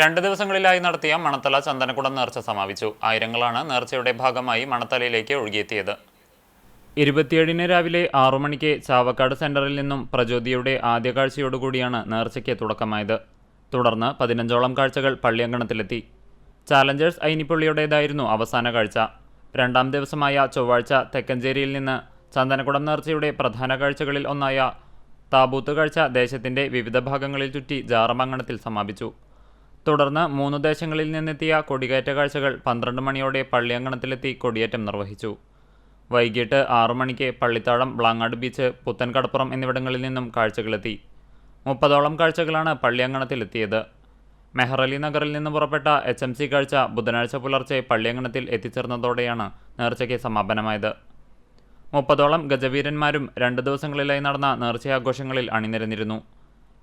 രണ്ട് ദിവസങ്ങളിലായി നടത്തിയ മണത്തല ചന്ദനക്കുടം നേർച്ച സമാപിച്ചു. ആയിരങ്ങളാണ് നേർച്ചയുടെ ഭാഗമായി മണത്തലയിലേക്ക് ഒഴുകിയെത്തിയത്. ഇരുപത്തിയേഴിന് രാവിലെ ആറു മണിക്ക് ചാവക്കാട് സെന്ററിൽ നിന്നും പ്രചോദിയുടെ ആദ്യ കാഴ്ചയോടുകൂടിയാണ് നേർച്ചയ്ക്ക് തുടക്കമായത്. തുടർന്ന് പതിനഞ്ചോളം കാഴ്ചകൾ പള്ളിയങ്കണത്തിലെത്തി. ചാലഞ്ചേഴ്സ് ഐനിപ്പള്ളിയുടേതായിരുന്നു അവസാന കാഴ്ച. രണ്ടാം ദിവസമായ ചൊവ്വാഴ്ച തെക്കഞ്ചേരിയിൽ നിന്ന് ചന്ദനക്കുടം നേർച്ചയുടെ പ്രധാന കാഴ്ചകളിൽ ഒന്നായ താബൂത്ത് കാഴ്ച ദേശത്തിന്റെ വിവിധ ഭാഗങ്ങളിൽ ചുറ്റി ജാറമംഗണത്തിൽ സമാപിച്ചു. തുടർന്ന് മൂന്ന് ദേശങ്ങളിൽ നിന്നെത്തിയ കൊടികയറ്റ കാഴ്ചകൾ പന്ത്രണ്ട് മണിയോടെ പള്ളിയങ്കണത്തിലെത്തി കൊടിയേറ്റം നിർവഹിച്ചു. വൈകിട്ട് ആറു മണിക്ക് പള്ളിത്താഴം ബ്ലാങ്ങാട് ബീച്ച് പുത്തൻകടപ്പുറം എന്നിവിടങ്ങളിൽ നിന്നും കാഴ്ചകളെത്തി. മുപ്പതോളം കാഴ്ചകളാണ് പള്ളിയങ്കണത്തിലെത്തിയത്. മെഹ്റലി നഗറിൽ നിന്ന് പുറപ്പെട്ട എച്ച് എം സി കാഴ്ച ബുധനാഴ്ച പുലർച്ചെ പള്ളിയങ്കണത്തിൽ എത്തിച്ചേർന്നതോടെയാണ് നേർച്ചയ്ക്ക് സമാപനമായത്. മുപ്പതോളം ഗജവീരന്മാരും രണ്ട് ദിവസങ്ങളിലായി നടന്ന നേർച്ചയാഘോഷങ്ങളിൽ അണിനിരന്നിരുന്നു.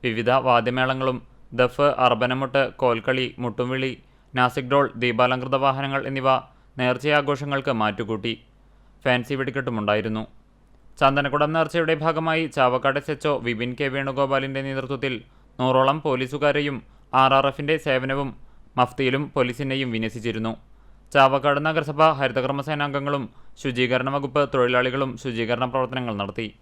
വിവിധ വാദ്യമേളങ്ങളും ദഫ് അർബനമുട്ട് കോൽക്കളി മുട്ടുംവിളി നാസിക് ഡോൾ ദീപാലങ്കൃത വാഹനങ്ങൾ എന്നിവ നേർച്ചയാഘോഷങ്ങൾക്ക് മാറ്റുകൂട്ടി. ഫാൻസി വെടിക്കെട്ടുമുണ്ടായിരുന്നു. ചന്ദനക്കുടം നേർച്ചയുടെ ഭാഗമായി Chavakkad S H O Vipin K വേണുഗോപാലിന്റെ നേതൃത്വത്തിൽ നൂറോളം പോലീസുകാരെയും ആർ ആർ എഫിന്റെ സേവനവും മഫ്തിയിലും പോലീസിനെയും വിന്യസിച്ചിരുന്നു. ചാവക്കാട് നഗരസഭ ഹരിതകർമ്മസേനാംഗങ്ങളും ശുചീകരണ വകുപ്പ് തൊഴിലാളികളും ശുചീകരണ പ്രവർത്തനങ്ങൾ നടത്തി.